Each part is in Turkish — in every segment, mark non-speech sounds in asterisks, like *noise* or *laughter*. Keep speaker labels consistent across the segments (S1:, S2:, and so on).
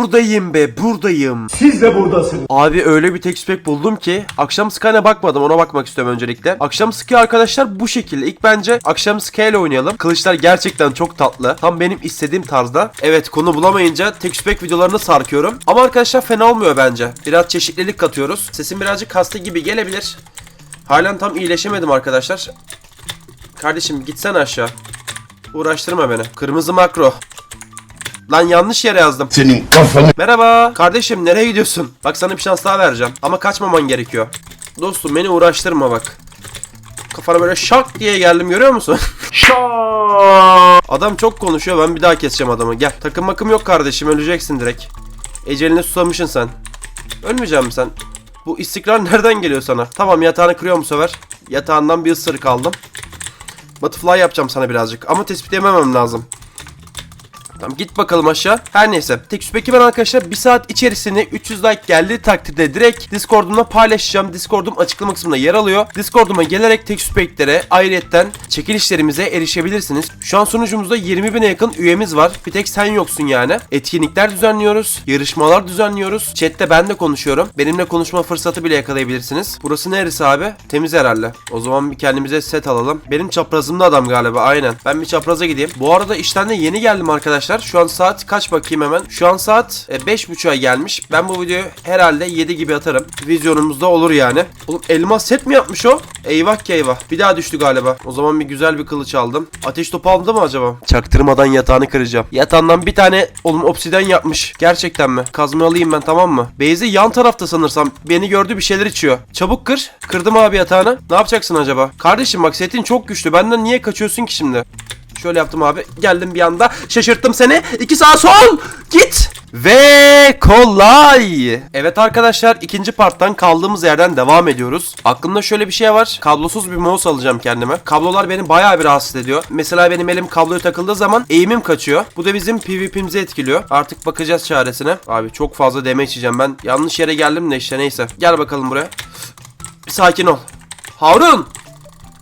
S1: Buradayım be buradayım.
S2: Siz de buradasınız.
S1: Abi öyle bir pack buldum ki akşam Sky'ne bakmadım ona bakmak istiyorum öncelikle. Akşam Sky arkadaşlar bu şekilde. İlk bence akşam Sky ile oynayalım. Kılıçlar gerçekten çok tatlı. Tam benim istediğim tarzda. Evet konu bulamayınca pack videolarını sarkıyorum. Ama arkadaşlar fena olmuyor bence. Biraz çeşitlilik katıyoruz. Sesim birazcık hasta gibi gelebilir. Halen tam iyileşemedim arkadaşlar. Kardeşim gitsen aşağı. Uğraştırma beni. Kırmızı makro. Lan yanlış yere yazdım.
S2: Senin kafanı
S1: Merhaba. Kardeşim nereye gidiyorsun? Bak sana bir şans daha vereceğim. Ama kaçmaman gerekiyor. Dostum beni uğraştırma bak. Kafana böyle şak diye geldim görüyor musun? *laughs* Adam çok konuşuyor ben bir daha keseceğim adamı. Gel. Takım makım yok kardeşim öleceksin direkt. Eceline susamışsın sen. Ölmeyecek misin sen? Bu istikrar *laughs* nereden geliyor sana? Tamam yatağını kırıyorum bu sefer. Yatağından bir ısırık aldım. Butterfly yapacağım sana birazcık. Ama tespit edememem lazım. Tamam git bakalım aşağı. Her neyse. Tek peki ben arkadaşlar bir saat içerisinde 300 like geldiği takdirde direkt Discord'umda paylaşacağım. Discord'um açıklama kısmında yer alıyor. Discord'uma gelerek tek spektlere ayrıyetten çekilişlerimize erişebilirsiniz. Şu an sunucumuzda 20 bine yakın üyemiz var. Bir tek sen yoksun yani. Etkinlikler düzenliyoruz. Yarışmalar düzenliyoruz. Chat'te ben de konuşuyorum. Benimle konuşma fırsatı bile yakalayabilirsiniz. Burası neresi abi? Temiz herhalde. O zaman bir kendimize set alalım. Benim çaprazımda adam galiba aynen. Ben bir çapraza gideyim. Bu arada işten de yeni geldim arkadaşlar. Şu an saat kaç bakayım hemen. Şu an saat e, 5.30'a gelmiş. Ben bu videoyu herhalde 7 gibi atarım. Vizyonumuzda olur yani. Oğlum elmas set mi yapmış o? Eyvah ki eyvah. Bir daha düştü galiba. O zaman bir güzel bir kılıç aldım. Ateş topu aldı mı acaba? Çaktırmadan yatağını kıracağım. Yatağından bir tane oğlum obsiden yapmış. Gerçekten mi? Kazma alayım ben tamam mı? Beyzi yan tarafta sanırsam. Beni gördü bir şeyler içiyor. Çabuk kır. Kırdım abi yatağını. Ne yapacaksın acaba? Kardeşim bak setin çok güçlü. Benden niye kaçıyorsun ki şimdi? Şöyle yaptım abi. Geldim bir anda. Şaşırttım seni. İki sağ sol. Git. Ve kolay. Evet arkadaşlar ikinci parttan kaldığımız yerden devam ediyoruz. Aklımda şöyle bir şey var. Kablosuz bir mouse alacağım kendime. Kablolar beni bayağı bir rahatsız ediyor. Mesela benim elim kabloya takıldığı zaman eğimim kaçıyor. Bu da bizim PvP'mizi etkiliyor. Artık bakacağız çaresine. Abi çok fazla deme içeceğim ben. Yanlış yere geldim de işte neyse. Gel bakalım buraya. Bir sakin ol. Harun.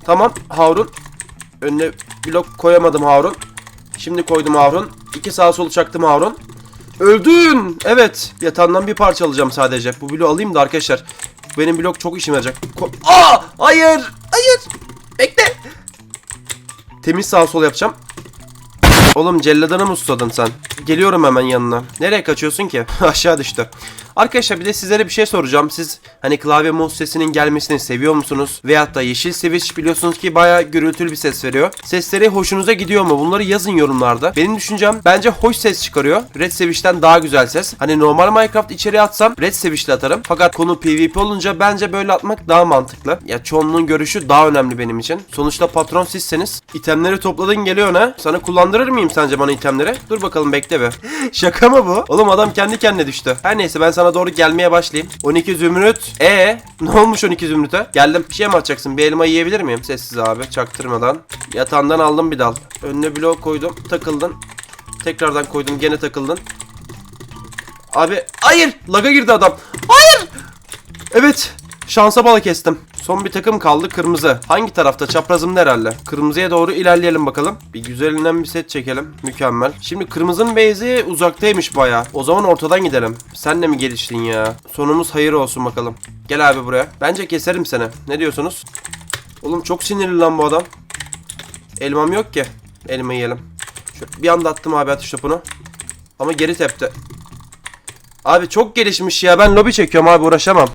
S1: Tamam Harun. Önüne blok koyamadım Harun. Şimdi koydum Harun. İki sağ sol çaktım Harun. Öldün. Evet. Yatağından bir parça alacağım sadece. Bu bloğu alayım da arkadaşlar. Benim blok çok işime yarayacak. Ko- Aa! Hayır! Hayır! Bekle! Temiz sağ sol yapacağım. Oğlum celladını mı susadın sen? Geliyorum hemen yanına. Nereye kaçıyorsun ki? *laughs* Aşağı düştü. Arkadaşlar bir de sizlere bir şey soracağım. Siz hani klavye mouse sesinin gelmesini seviyor musunuz? Veyahut da yeşil switch biliyorsunuz ki baya gürültülü bir ses veriyor. Sesleri hoşunuza gidiyor mu? Bunları yazın yorumlarda. Benim düşüncem bence hoş ses çıkarıyor. Red switch'ten daha güzel ses. Hani normal Minecraft içeriye atsam red switch'le atarım. Fakat konu PvP olunca bence böyle atmak daha mantıklı. Ya çoğunluğun görüşü daha önemli benim için. Sonuçta patron sizseniz. İtemleri topladın geliyor ne? Sana kullandırır mıyım sence bana itemleri? Dur bakalım bekle be. Şaka mı bu? Oğlum adam kendi kendine düştü. Her neyse ben sana doğru gelmeye başlayayım. 12 zümrüt. E ne olmuş 12 zümrüte? Geldim. Bir şey mi atacaksın? Bir elma yiyebilir miyim? Sessiz abi çaktırmadan. Yatağından aldım bir dal. Önüne blok koydum. Takıldın. Tekrardan koydum. Gene takıldın. Abi hayır. Laga girdi adam. Hayır. Evet. Şansa bala kestim. Son bir takım kaldı kırmızı. Hangi tarafta? Çaprazım herhalde. Kırmızıya doğru ilerleyelim bakalım. Bir güzelinden bir set çekelim. Mükemmel. Şimdi kırmızının base'i uzaktaymış baya. O zaman ortadan gidelim. Sen de mi geliştin ya? Sonumuz hayır olsun bakalım. Gel abi buraya. Bence keserim seni. Ne diyorsunuz? Oğlum çok sinirli lan bu adam. Elmam yok ki. Elma yiyelim. Şöyle bir anda attım abi atış topunu. Ama geri tepti. Abi çok gelişmiş ya. Ben lobi çekiyorum abi uğraşamam.